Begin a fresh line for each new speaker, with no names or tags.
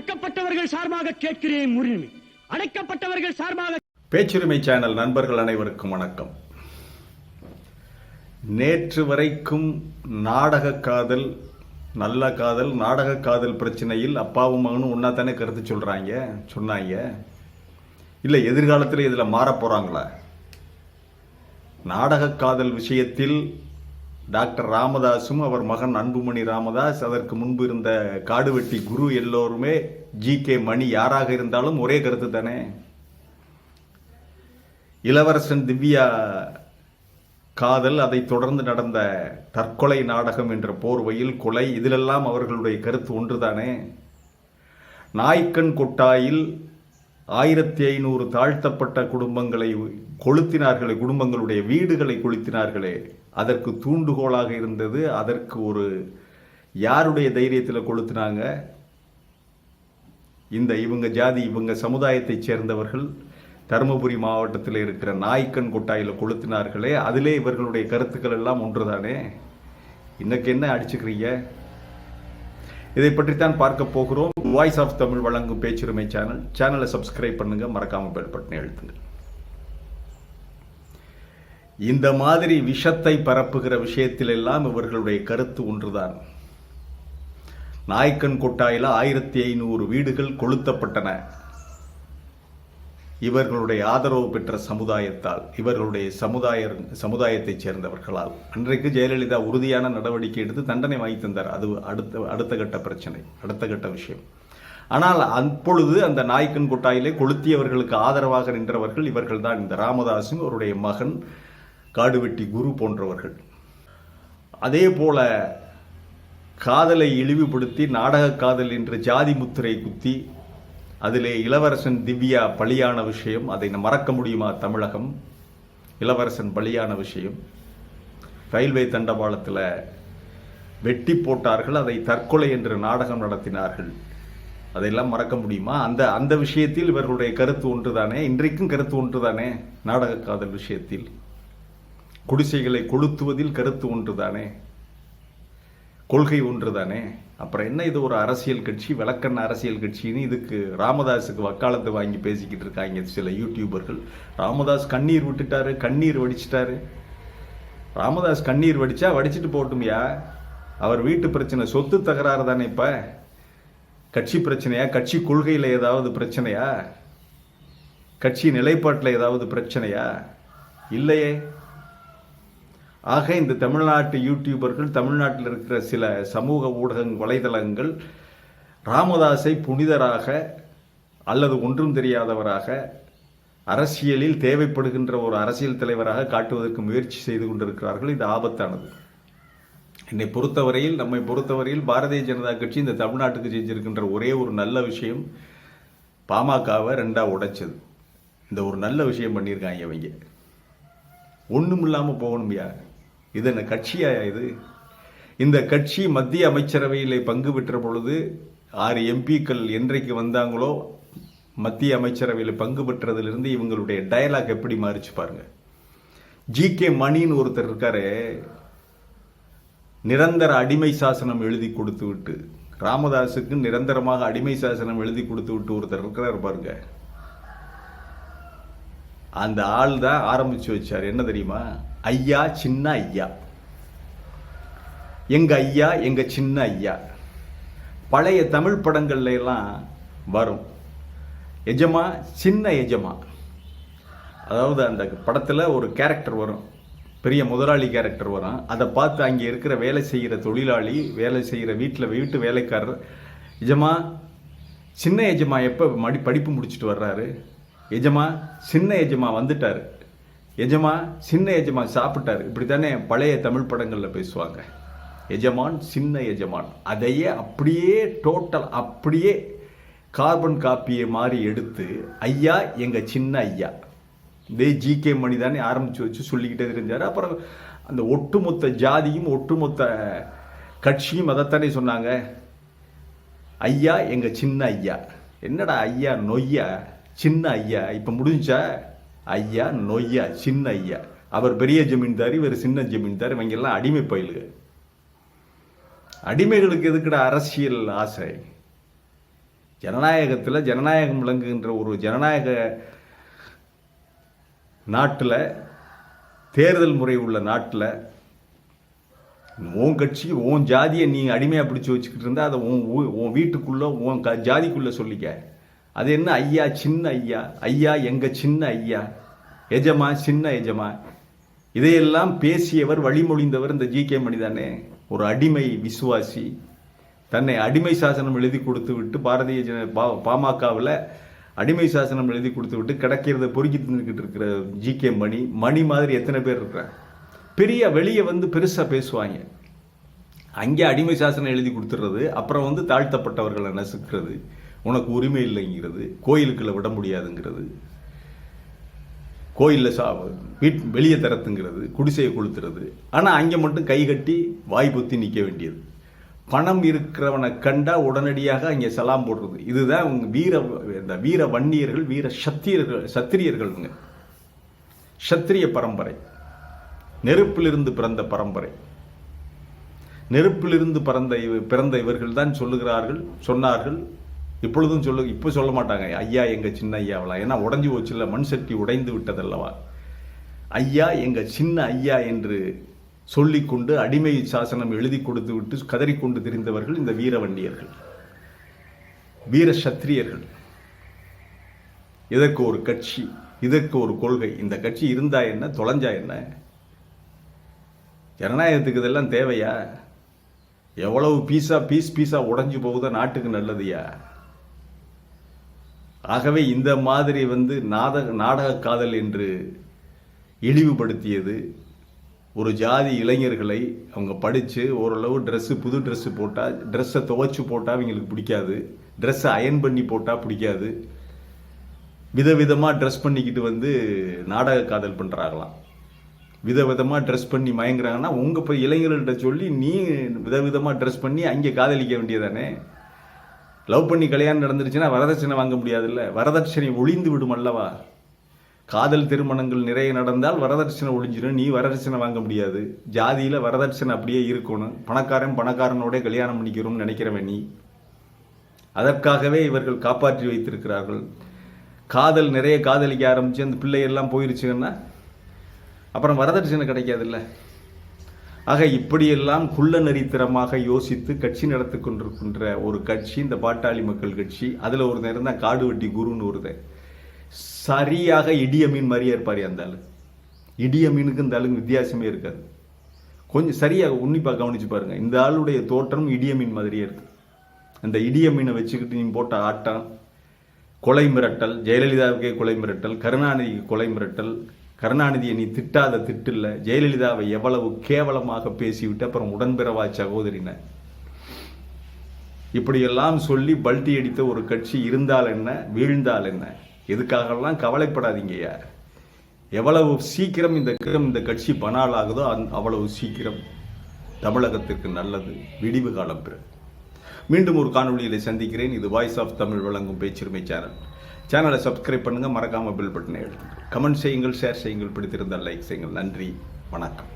ஒடுக்கப்பட்டவர்கள் சார்பாக கேட்கிறேன் உரிமை அடைக்கப்பட்டவர்கள் சார்பாக
பேச்சுரிமை சேனல் நண்பர்கள் அனைவருக்கும் வணக்கம். நேற்று வரைக்கும் நாடக காதல் நல்ல காதல் நாடக காதல் பிரச்சனையில் அப்பாவும் மகனும் ஒன்றா தானே கருத்து சொல்கிறாங்க சொன்னாங்க. இல்லை எதிர்காலத்தில் இதில் மாற போகிறாங்களா நாடக காதல் விஷயத்தில் டாக்டர் ராமதாஸும் அவர் மகன் அன்புமணி ராமதாஸ் அதற்கு முன்பு இருந்த காடுவெட்டி குரு எல்லோருமே ஜி கே மணி யாராக இருந்தாலும் ஒரே கருத்து தானே? இளவரசன் திவ்யா காதல் அதைத் தொடர்ந்து நடந்த தற்கொலை நாடகம் என்ற போர்வையில் கொலை இதிலெல்லாம் அவர்களுடைய கருத்து ஒன்றுதானே நாய்க்கண் கொட்டாயில் ஆயிரத்தி ஐநூறு தாழ்த்தப்பட்ட குடும்பங்களை கொளுத்தினார்களே குடும்பங்களுடைய வீடுகளை கொளுத்தினார்களே. அதற்கு தூண்டுகோலாக இருந்தது. அதற்கு ஒரு யாருடைய தைரியத்தில் கொளுத்துனாங்க? இந்த இவங்க ஜாதி இவங்க சமுதாயத்தைச் சேர்ந்தவர்கள் தருமபுரி மாவட்டத்தில் இருக்கிற நாய்க்கன் கொட்டாயில் கொளுத்தினார்களே அதிலே இவர்களுடைய கருத்துக்கள் எல்லாம் ஒன்றுதானே? இன்னைக்கு என்ன அடிச்சுக்கிறீங்க? இதை பற்றித்தான் பார்க்க போகிறோம். வாய்ஸ் ஆஃப் தமிழ் வழங்கும் பேச்சுரிமை சேனல் சேனலை சப்ஸ்கிரைப் பண்ணுங்கள் மறக்காமல் பெல் பட்டனை எழுத்துங்கள் இந்த மாதிரி விஷத்தை பரப்புகிற விஷயத்தில் எல்லாம் இவர்களுடைய கருத்து ஒன்றுதான். நாய்க்கன் கொட்டாயில் ஆயிரத்தி ஐநூறு வீடுகள் கொளுத்தப்பட்டன. இவர்களுடைய ஆதரவு பெற்ற சமுதாயத்தால் இவர்களுடைய சமுதாய சமுதாயத்தைச் சேர்ந்தவர்களால். அன்றைக்கு ஜெயலலிதா உறுதியான நடவடிக்கை எடுத்து தண்டனை வாங்கி தந்தார். அது அடுத்த அடுத்த கட்ட பிரச்சனை அடுத்த கட்ட விஷயம். ஆனால் அப்பொழுது அந்த நாய்க்கன் கொட்டாயிலே கொளுத்தியவர்களுக்கு ஆதரவாக நின்றவர்கள் இவர்கள் தான் இந்த ராமதாசும் அவருடைய மகன் காடுவெட்டி குரு போன்றவர்கள். அதே போல காதலை இழிவுபடுத்தி நாடக காதல் என்று ஜாதி முத்திரை குத்தி அதிலே இளவரசன் திவ்யா பலியான விஷயம் அதை மறக்க முடியுமா தமிழகம்? இளவரசன் பலியான விஷயம். ரயில்வே தண்டவாளத்தில் வெட்டி போட்டார்கள் அதை தற்கொலை என்று நாடகம் நடத்தினார்கள். அதையெல்லாம் மறக்க முடியுமா? அந்த அந்த விஷயத்தில் இவர்களுடைய கருத்து ஒன்றுதானே? இன்றைக்கும் கருத்து ஒன்றுதானே நாடக காதல் விஷயத்தில்? குடிசைகளை கொளுத்துவதில் கருத்து ஒன்றுதானே? கொள்கை ஒன்றுதானே? அப்புறம் என்ன இது ஒரு அரசியல் கட்சி விளக்கண்ண அரசியல் கட்சின்னு இதுக்கு ராமதாஸுக்கு வக்காலத்தை வாங்கி பேசிக்கிட்டு இருக்காங்க சில யூடியூபர்கள் ராமதாஸ் கண்ணீர் விட்டுட்டாரு கண்ணீர் வடிச்சிட்டாரு. ராமதாஸ் கண்ணீர் வடிச்சா வடிச்சிட்டு போட்டுமையா அவர் வீட்டு பிரச்சனை சொத்து தகராறு தானே இப்போ? கட்சி பிரச்சனையா? கட்சி கொள்கையில் ஏதாவது பிரச்சனையா? கட்சி நிலைப்பாட்டில் ஏதாவது பிரச்சனையா? இல்லையே. ஆக இந்த தமிழ்நாட்டு யூடியூபர்கள் தமிழ்நாட்டில் இருக்கிற சில சமூக ஊடக வலைதளங்கள் ராமதாஸை புனிதராக அல்லது ஒன்றும் தெரியாதவராக அரசியலில் தேவைப்படுகின்ற ஒரு அரசியல் தலைவராக காட்டுவதற்கு முயற்சி செய்து கொண்டிருக்கிறார்கள். இது ஆபத்தானது. என்னை பொறுத்தவரையில் நம்மை பொறுத்தவரையில் பாரதிய ஜனதா கட்சி இந்த தமிழ்நாட்டுக்கு செஞ்சிருக்கின்ற ஒரே ஒரு நல்ல விஷயம் பாமகவை ரெண்டாக உடைச்சது. இந்த ஒரு நல்ல விஷயம் பண்ணியிருக்காங்க இவங்க. ஒன்றும் இல்லாமல் போகணும்யா இது என்ன கட்சியா இது? இந்த கட்சி மத்திய அமைச்சரவையில் பங்கு பெற்ற பொழுது ஆறு எம்பிக்கள் என்றைக்கு வந்தாங்களோ மத்திய அமைச்சரவையில் பங்கு பெற்றதிலிருந்து இவங்களுடைய டயலாக் எப்படி மாறிச்சு பாருங்க. ஜி கே மணின்னு ஒருத்தர் இருக்காரு நிரந்தர அடிமை சாசனம் எழுதி கொடுத்து விட்டு ராமதாஸுக்கு நிரந்தரமாக அடிமை சாசனம் எழுதி கொடுத்து விட்டு ஒருத்தர் இருக்கிறார் பாருங்க. அந்த ஆள் தான் ஆரம்பிச்சு வச்சார். என்ன தெரியுமா? ஐயா சின்ன ஐயா. எங்க ஐயா எங்க சின்ன ஐயா. பழைய தமிழ் படங்கள்ல எல்லாம் வரும். எஜமா சின்ன எஜமா. அதாவது அந்த படத்துல ஒரு கேரக்டர் வரும். பெரிய முதலாளி கேரக்டர் வரும். அதை பார்த்து அங்கே இருக்கிற வேலை செய்கிற தொழிலாளி வேலை செய்கிற வீட்டில் வீட்டு வேலைக்காரர் எஜமா சின்ன எஜமா எப்போ மடி படிப்பு முடிச்சுட்டு வர்றாரு? எஜமா சின்ன எஜமா வந்துட்டாரு. எஜமா சின்ன எஜமா சாப்பிட்டாரு. இப்படி தானே பழைய தமிழ் படங்களில் பேசுவாங்க. எஜமான் சின்ன எஜமான். அதையே அப்படியே டோட்டல் அப்படியே கார்பன் காப்பியை மாதிரி எடுத்து ஐயா எங்கள் சின்ன ஐயா. இதே ஜி கே மணி தானே ஆரம்பித்து வச்சு சொல்லிக்கிட்டே தெரிஞ்சார். அப்புறம் அந்த ஒட்டுமொத்த ஜாதியும் ஒட்டுமொத்த கட்சியும் அதைத்தானே சொன்னாங்க. ஐயா எங்கள் சின்ன ஐயா. என்னடா ஐயா நொய்யா? சின்ன ஐயா. இப்போ முடிஞ்சா ஐயா நொய்யா சின்ன ஐயா. அவர் பெரிய ஜமீன்தார் இவர் சின்ன ஜமீன்தார். இவங்க எல்லாம் அடிமை பயிலுக. அடிமைகளுக்கு எதுக்கிட அரசியல் ஆசை? ஜனநாயகத்தில் ஜனநாயகம் விளங்குகின்ற ஒரு ஜனநாயக நாட்டில் தேர்தல் முறை உள்ள நாட்டில் உன் கட்சி உன் ஜாதியை நீ அடிமையாக பிடிச்சி வச்சுக்கிட்டு இருந்தால் அதை உன் உன் வீட்டுக்குள்ளே உன் க ஜாதிக்குள்ளே சொல்லிக்க. அது என்ன ஐயா சின்ன ஐயா? ஐயா எங்க சின்ன ஐயா? எஜமா சின்ன எஜமா? இதையெல்லாம் பேசியவர் வழிமொழிந்தவர் இந்த ஜி கே மணிதானே ஒரு அடிமை விசுவாசி. தன்னை அடிமை சாசனம் எழுதி கொடுத்து விட்டு பாரதிய ஜன பா பாமகவில் அடிமை சாசனம் எழுதி கொடுத்து விட்டு கிடக்கிறத பொறுக்கி தின்னுக்கிட்டு இருக்கிற ஜி கே மணி மணி மாதிரி எத்தனை பேர் இருக்கிறாங்க பெரிய வெளியே வந்து பெருசாக பேசுவாங்க. அங்கே அடிமை சாசனம் எழுதி கொடுத்துறது அப்புறம் வந்து தாழ்த்தப்பட்டவர்களை நசுக்கிறது. உனக்கு உரிமை இல்லைங்கிறது கோயிலுக்குள்ள விட முடியாதுங்கிறது கோயிலில் சா வீட் வெளியே தரத்துங்கிறது குடிசையை கொளுத்துறது. ஆனால் அங்கே மட்டும் கை கட்டி வாய் பொத்தி நிற்க வேண்டியது. பணம் இருக்கிறவனை கண்டா உடனடியாக அங்கே சலாம் போடுறது. இதுதான் உங்கள் வீர இந்த வீர வன்னியர்கள் வீர சத்திரியர்கள் சத்திரியர்கள்ங்க. சத்திரிய பரம்பரை. நெருப்பிலிருந்து பிறந்த பரம்பரை. நெருப்பிலிருந்து பிறந்த பிறந்த இவர்கள் தான் சொல்லுகிறார்கள் சொன்னார்கள். இப்பொழுதும் சொல்லு இப்போ சொல்ல மாட்டாங்க. ஐயா எங்கள் சின்ன ஐயாவலாம் ஏன்னா உடைஞ்சு போச்சுல்ல மண் சட்டி உடைந்து விட்டதல்லவா? ஐயா எங்கள் சின்ன ஐயா என்று சொல்லிக்கொண்டு அடிமை சாசனம் எழுதி கொடுத்து விட்டு கதறிக்கொண்டு திரிந்தவர்கள் இந்த வீரவண்டியர்கள் வீர சத்திரியர்கள். இதற்கு ஒரு கட்சி இதற்கு ஒரு கொள்கை. இந்த கட்சி இருந்தா என்ன தொலைஞ்சா என்ன? ஜனநாயகத்துக்கு இதெல்லாம் தேவையா? எவ்வளவு பீஸா பீஸ் பீஸா உடஞ்சி போகுதோ நாட்டுக்கு நல்லதுயா? ஆகவே இந்த மாதிரி வந்து நாடக நாடக காதல் என்று இழிவுபடுத்தியது ஒரு ஜாதி இளைஞர்களை அவங்க படித்து ஓரளவு ட்ரெஸ்ஸு புது ட்ரெஸ்ஸு போட்டால் ட்ரெஸ்ஸை துவைச்சு போட்டால் அவங்களுக்கு பிடிக்காது. ட்ரெஸ்ஸை அயன் பண்ணி போட்டால் பிடிக்காது. விதவிதமாக ட்ரெஸ் பண்ணிக்கிட்டு வந்து நாடக காதல் பண்ணுறாங்களாம் விதவிதமாக ட்ரெஸ் பண்ணி மயங்குறாங்கன்னா உங்கள் இப்போ இளைஞர்கள்ட்ட சொல்லி நீ விதவிதமாக ட்ரெஸ் பண்ணி அங்கே காதலிக்க வேண்டியதானே? லவ் பண்ணி கல்யாணம் நடந்துருச்சுன்னா வரதட்சணை வாங்க முடியாதுல்ல? வரதட்சணை ஒளிந்து விடும் அல்லவா? காதல் திருமணங்கள் நிறைய நடந்தால் வரதட்சணை ஒழிஞ்சிடும் நீ வரதட்சணை வாங்க முடியாது. ஜாதியில் வரதட்சணை அப்படியே இருக்கணும். பணக்காரன் பணக்காரனோட கல்யாணம் பண்ணிக்கிறோம்னு நினைக்கிறவன் நீ. அதற்காகவே இவர்கள் காப்பாற்றி வைத்திருக்கிறார்கள். காதல் நிறைய காதலிக்க ஆரம்பித்து அந்த பிள்ளையெல்லாம் போயிருச்சுங்கன்னா அப்புறம் வரதட்சணை கிடைக்காதுல்ல? ஆக இப்படியெல்லாம் குள்ள நரித்திரமாக யோசித்து கட்சி நடத்தி கொண்டிருக்கின்ற ஒரு கட்சி இந்த பாட்டாளி மக்கள் கட்சி அதில் ஒரு நேரம் தான் காடு வெட்டி குருன்னு ஒருத்தன் சரியாக இடிய மீன் மாதிரியே இருப்பார் அந்த ஆளு. இடிய மீனுக்கு இந்த ஆளுக்கு வித்தியாசமே இருக்காது. கொஞ்சம் சரியாக உன்னிப்பாக கவனிச்சு பாருங்கள் இந்த ஆளுடைய தோற்றம் இடிய மீன் மாதிரியே இருக்கு. அந்த இடிய மீனை வச்சுக்கிட்டு நீ போட்ட ஆட்டம் கொலை மிரட்டல் ஜெயலலிதாவுக்கே கொலை மிரட்டல் கருணாநிதிக்கு கொலை மிரட்டல் கருணாநிதியை நீ திட்டாத திட்டில்ல. ஜெயலலிதாவை எவ்வளவு கேவலமாக பேசிவிட்டு அப்புறம் உடன்பிறவா சகோதரின? இப்படியெல்லாம் சொல்லி பல்ட்டி அடித்த ஒரு கட்சி இருந்தால் என்ன வீழ்ந்தால் என்ன? எதுக்காகலாம் கவலைப்படாதீங்கய்யா எவ்வளவு சீக்கிரம் இந்த இந்த கட்சி பனால் ஆகுதோ அந்- அவ்வளவு சீக்கிரம் தமிழகத்திற்கு நல்லது. விடிவு காலம் பெறும் மீண்டும் ஒரு காணொலியில் சந்திக்கிறேன். இது வாய்ஸ் ஆஃப் தமிழ் வழங்கும் பேச்சுரிமை சேனல். சேனலை சப்ஸ்கிரைப் பண்ணுங்க மறக்காம பில் பட்டனை எழுதுங்க. கமெண்ட் செய்யுங்கள் ஷேர் செய்யுங்கள் பிடித்திருந்தால் லைக் செய்யுங்கள். நன்றி வணக்கம்.